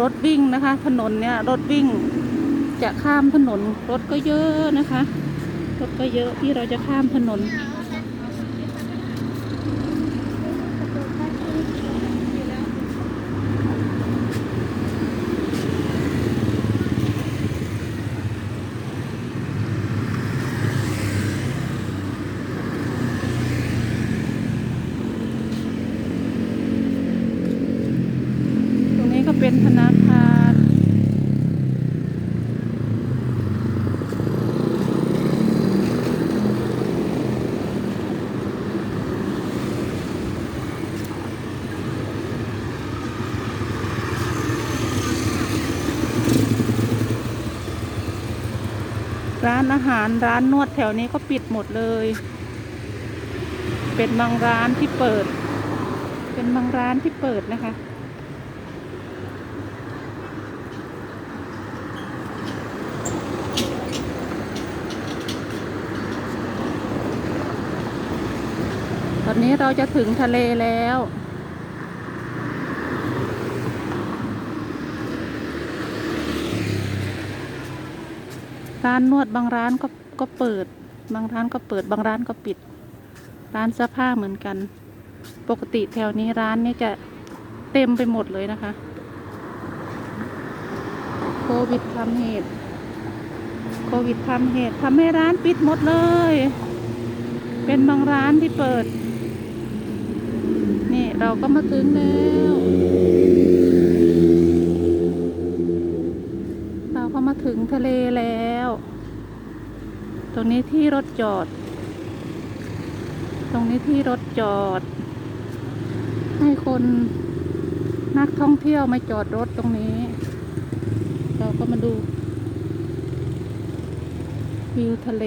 รถวิ่งนะคะ ถนนเนี่ยรถวิ่งจะข้ามถนนรถก็เยอะนะคะ รถก็เยอะที่เราจะข้ามถนน เป็นธนาคารร้านอาหารร้านนวดแถวนี้ก็ปิดหมดเลย เป็นบางร้านที่เปิด เป็นบางร้านที่เปิดนะคะ อนนี้เราจะถึงทะเลแล้ว ร้านนวดบางร้านก็ก็เปิด บางร้านก็เปิด บางร้านก็ปิด ร้านเสื้อผ้าเหมือนกัน ปกติแถวนี้ร้านนี้จะเต็มไปหมดเลยนะคะ โควิดทำเหตุ โควิดทำเหตุทำให้ร้านปิดหมดเลย เป็นบางร้านที่เปิด เราก็มาถึงแล้ว เราก็มาถึงทะเลแล้ว ตรงนี้ที่รถจอด ตรงนี้ที่รถจอด ให้คนนักท่องเที่ยวมาจอดรถตรงนี้ เราก็มาดูวิวทะเล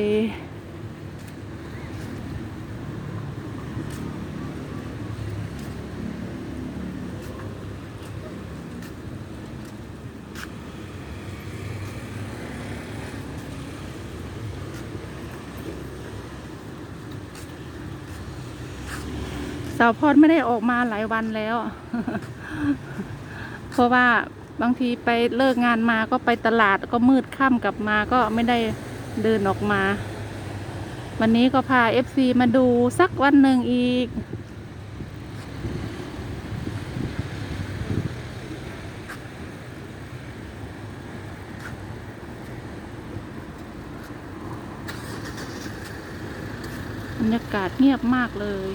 สาวพรไม่ได้ออกมาหลายวันแล้ว เพราะว่าบางทีไปเลิกงานมาก็ไปตลาดก็มืดค่ำกลับมาก็ไม่ได้เดินออกมา วันนี้ก็พาเอฟซีมาดูสักวันหนึ่งอีก บรรยากาศเงียบมากเลย